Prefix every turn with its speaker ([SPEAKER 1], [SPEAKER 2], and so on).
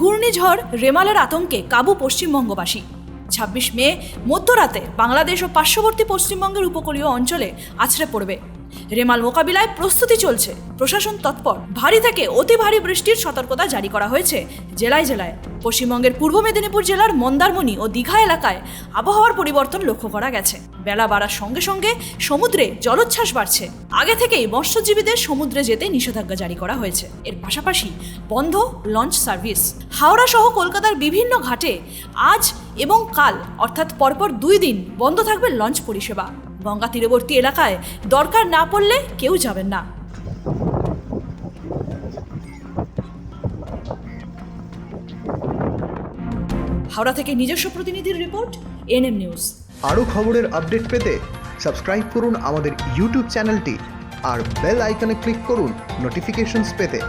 [SPEAKER 1] ঘূর্ণিঝড় রেমালের আতঙ্কে কাবু পশ্চিমবঙ্গবাসী। ছাব্বিশ মে মধ্যরাতে বাংলাদেশ ও পার্শ্ববর্তী পশ্চিমবঙ্গের উপকূলীয় অঞ্চলে আছড়ে পড়বে। রেমাল মোকাবিলায় প্রস্তুতি চলছে। প্রশাসন তৎপর। ভারী থেকে অতি ভারী বৃষ্টির সতর্কতা জারি করা হয়েছে। জেলায় জেলায়। পশ্চিমবঙ্গের পূর্ব মেদিনীপুর জেলার মন্দারমণি ও দীঘা এলাকায় আবহাওয়ার পরিবর্তন লক্ষ্য করা গেছে। বেলা বাড়ার সঙ্গে সঙ্গে সমুদ্রে জলোচ্ছ্বাস বাড়ছে। আগে থেকেই মৎস্যজীবীদের সমুদ্রে যেতে নিষেধাজ্ঞা জারি করা হয়েছে। এর পাশাপাশি বন্ধ লঞ্চ সার্ভিস। হাওড়া সহ কলকাতার বিভিন্ন ঘাটে আজ এবং কাল, অর্থাৎ পরপর দুই দিন, বন্ধ থাকবে লঞ্চ পরিষেবা। গঙ্গা তীরবর্তী এলাকায় দরকার না পড়লে কেউ যাবেন না। হাওড়া থেকে নিজস্ব প্রতিনিধির রিপোর্ট, এনএম নিউজ।
[SPEAKER 2] আরও খবরের আপডেট পেতে সাবস্ক্রাইব করুন আমাদের ইউটিউব চ্যানেলটি আর বেল আইকনে ক্লিক করুন নোটিফিকেশনস পেতে।